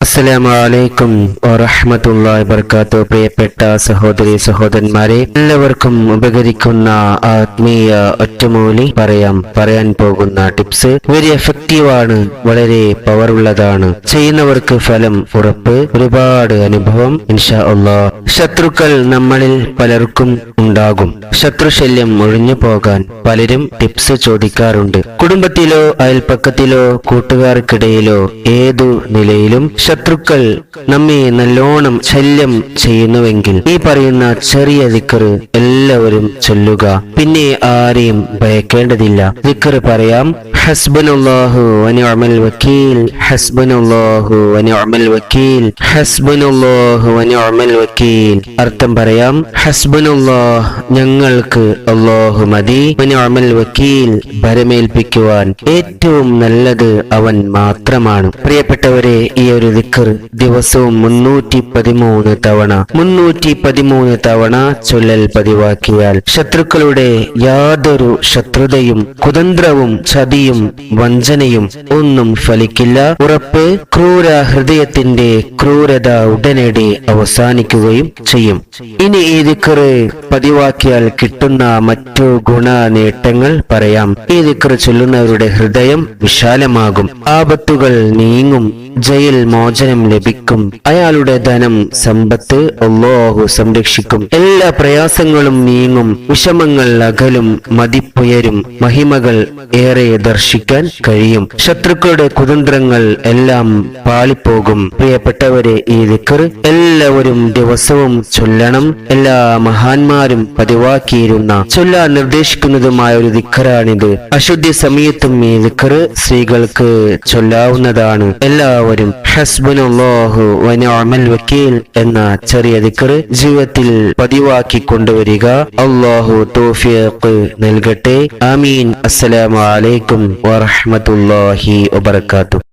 അസ്സലാമു അലൈക്കും വറഹ്മത്തുള്ളാഹി വബർക്കാത്തു പ്രിയപ്പെട്ട സഹോദരി സഹോദരന്മാരെ എല്ലാവർക്കും ഉപകരിക്കുന്ന ആത്മീയ ഒറ്റമൂലി പറയാം പറയാൻ പോകുന്ന ടിപ്സ്. വെരി എഫക്റ്റീവ് ആണ് വളരെ പവർ ഉള്ളതാണ്. ചെയ്യുന്നവർക്ക് ഫലം ഉറപ്പ് ഒരുപാട് അനുഭവം ഇൻഷാ അള്ളാ ശത്രുക്കൾ നമ്മളിൽ പലർക്കും ഉണ്ടാകും. ശത്രുശല്യം ഒഴിഞ്ഞു പോകാൻ പലരും ടിപ്സ് ചോദിക്കാറുണ്ട്. കുടുംബത്തിലോ അയൽപ്പക്കത്തിലോ കൂട്ടുകാർക്കിടയിലോ ഏതു നിലയിലും ശത്രുക്കൾ നമ്മെ നല്ലോണം ശല്യം ചെയ്യുന്നുവെങ്കിൽ ഈ പറയുന്ന ചെറിയ ദിക്കറ് എല്ലാവരും ചൊല്ലുക. പിന്നെ ആരെയും ഭയക്കേണ്ടതില്ല. ദിക്കറ് പറയാം ഹസ്ബനുല്ലാഹു വനിഅമൽ വക്കീൽ ഹസ്ബനുല്ലാഹു വനിഅമൽ വക്കീൽ ഹസ്ബനുല്ലാഹു വനിഅമൽ വക്കീൽ അർത്ഥം പറയാം. ഹസ്ബനുല്ലാഹ് ഞങ്ങൾക്ക് അല്ലാഹു മതി. വനിഅമൽ വക്കീൽ ഭരമേൽപ്പിക്കുവാൻ ഏറ്റവും നല്ലത് അവൻ മാത്രമാണ്. പ്രിയപ്പെട്ടവരെ ഈ ഒരു ദിക്കർ ദിവസവും മുന്നൂറ്റി പതിമൂന്ന് തവണ മുന്നൂറ്റി പതിമൂന്ന് തവണ ചൊല്ലൽ പതിവാക്കിയാൽ ശത്രുക്കളുടെ യാതൊരു ശത്രുതയും കുതന്ത്രവും ചതിയും വഞ്ചനയും ഒന്നും ഫലിക്കില്ല. ഉറപ്പ് ക്രൂര ഹൃദയത്തിന്റെ ക്രൂരത ഉടനടി അവസാനിക്കുകയും ചെയ്യും. ഇനി ഈ ദിക്കറ് പതിവാക്കിയാൽ കിട്ടുന്ന മറ്റു ഗുണ നേട്ടങ്ങൾ പറയാം. ഈ ദിക്കറ് ചൊല്ലുന്നവരുടെ ഹൃദയം വിശാലമാകും. ആപത്തുകൾ നീങ്ങും. ജയിൽ മോചനം ലഭിക്കും. അയാളുടെ ധനം സമ്പത്ത് അള്ളാഹു സംരക്ഷിക്കും. എല്ലാ പ്രയാസങ്ങളും നീങ്ങും. വിഷമങ്ങൾ അകലും. മതിപ്പുയരും. മഹിമകൾ ഏറെ ദർശിക്കാൻ കഴിയും. ശത്രുക്കളുടെ കുതന്ത്രങ്ങൾ എല്ലാം പാളിപ്പോകും. പ്രിയപ്പെട്ടവരെ ഈ ദിക്കർ എല്ലാവരും ദിവസവും ചൊല്ലണം. എല്ലാ മഹാന്മാരും പതിവാക്കിയിരുന്ന ചൊല്ലാൻ നിർദ്ദേശിക്കുന്നതുമായ ഒരു ദിക്കറാണിത്. അശുദ്ധി സമയത്തും ഈ ദിക്കർ സ്ത്രീകൾക്ക് ചൊല്ലാവുന്നതാണ്. എല്ലാവരും ഹസ്ബുനല്ലാഹു വനിഅമൽ വക്കീൽ എന്ന ചെറിയ ദിക്കർ ജീവിതത്തിൽ പതിവാക്കി കൊണ്ടുവരിക. അള്ളാഹു തൗഫീഖ് നൽകട്ടെ. ആമീൻ. അസ്സലാമു അലൈക്കും വറഹ്മത്തുള്ളാഹി വബറകാതുഹു.